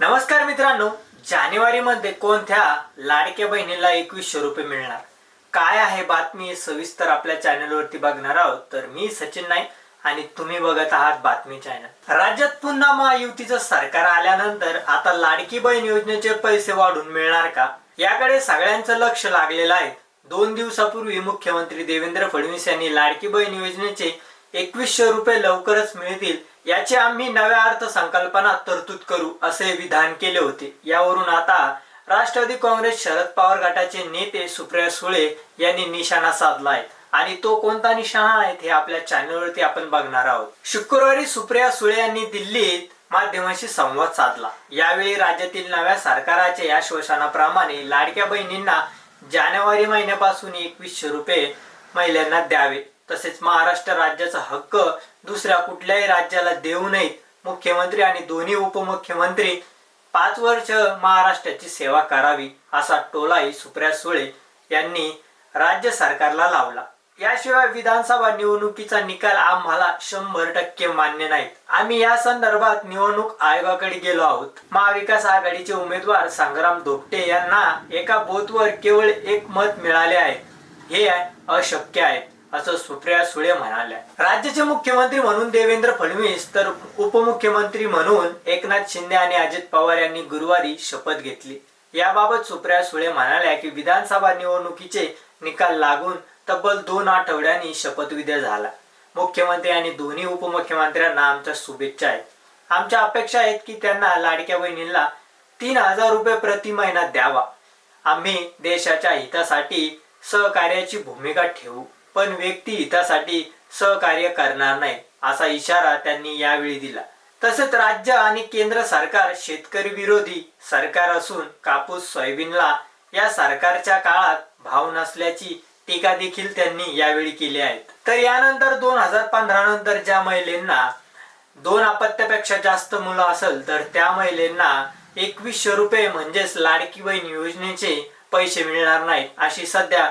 नमस्कार मित्रांनो जानेवारी मध्ये कोणत्या लाडक्या बहिणीला एकवीसशे रुपये मिळणार? काय आहे बातमी सविस्तर आपल्या चॅनलवरती बघणार आहोत. तर मी सचिन नाईक आणि तुम्ही बघत आहात बातमी चॅनल. राज्यात पुन्हा महायुतीचं सरकार आल्यानंतर आता लाडकी बहीण योजनेचे पैसे वाढून मिळणार का? याकडे सगळ्यांचं लक्ष लागलेलं आहे. दोन दिवसापूर्वी मुख्यमंत्री देवेंद्र फडणवीस यांनी लाडकी बहीण योजनेचे एकवीसशे रुपये लवकरच मिळतील याची आम्ही नव्या अर्थसंकल्पना तरतूद करू असे विधान केले होते. यावरून आता राष्ट्रवादी काँग्रेस शरद पवार गटाचे नेते सुप्रिया सुळे यांनी निशाणा साधला आहे. आणि तो कोणता निशाणा आहे हे आपल्या चॅनलवरती आपण बघणार आहोत. शुक्रवारी सुप्रिया सुळे यांनी दिल्लीत माध्यमांशी संवाद साधला. यावेळी राज्यातील नव्या सरकाराच्या या श्वशनाप्रमाणे लाडक्या बहिणींना जानेवारी महिन्यापासून एकवीसशे रुपये महिलांना द्यावे. तसेच महाराष्ट्र राज्याचा हक्क दुसऱ्या कुठल्याही राज्याला देऊ नये. मुख्यमंत्री आणि दोन्ही उपमुख्यमंत्री पाच वर्ष महाराष्ट्राची सेवा करावी असा टोलाही सुप्रिया सुळे यांनी राज्य सरकारला लावला. याशिवाय विधानसभा निवडणुकीचा निकाल आम्हाला शंभर टक्के मान्य नाहीत. आम्ही या संदर्भात निवडणूक आयोगाकडे गेलो आहोत. महाविकास आघाडीचे उमेदवार संग्राम धोपटे यांना एका बोतवर केवळ एक मत मिळाले आहे. हे अशक्य आहे. असं सुप्रिया सुळे म्हणाल्या. राज्याचे मुख्यमंत्री म्हणून देवेंद्र फडणवीस तर उपमुख्यमंत्री म्हणून एकनाथ शिंदे आणि अजित पवार यांनी गुरुवारी शपथ घेतली. याबाबत सुप्रिया सुळे म्हणाल्या की विधानसभा निवडणुकीचे निकाल लागून तब्बल दोन आठवड्यांनी शपथविधी झाला. मुख्यमंत्री आणि दोन्ही उपमुख्यमंत्र्यांना आमच्या शुभेच्छा आहेत. आमच्या अपेक्षा आहेत की त्यांना लाडक्या बहिणींना तीन हजार रुपये प्रति महिना द्यावा. आम्ही देशाच्या हितासाठी सहकार्याची भूमिका ठेवू. पण व्यक्ती हितासाठी सहकार्य करणार नाही असा इशारा त्यांनी यावेळी दिला. तसेच राज्य आणि केंद्र सरकार शेतकरी विरोधी सरकार असून कापूस सोयाबीनला या सरकारच्या काळात भाव नसल्याची टीका देखील त्यांनी यावेळी केली आहे. तर यानंतर दोन हजार पंधरा नंतर ज्या महिलांना दोन अपत्यापेक्षा जास्त मुलं असेल तर त्या महिलांना एकवीसशे रुपये म्हणजेच लाडकी बहीण योजनेचे पैसे मिळणार नाहीत अशी सध्या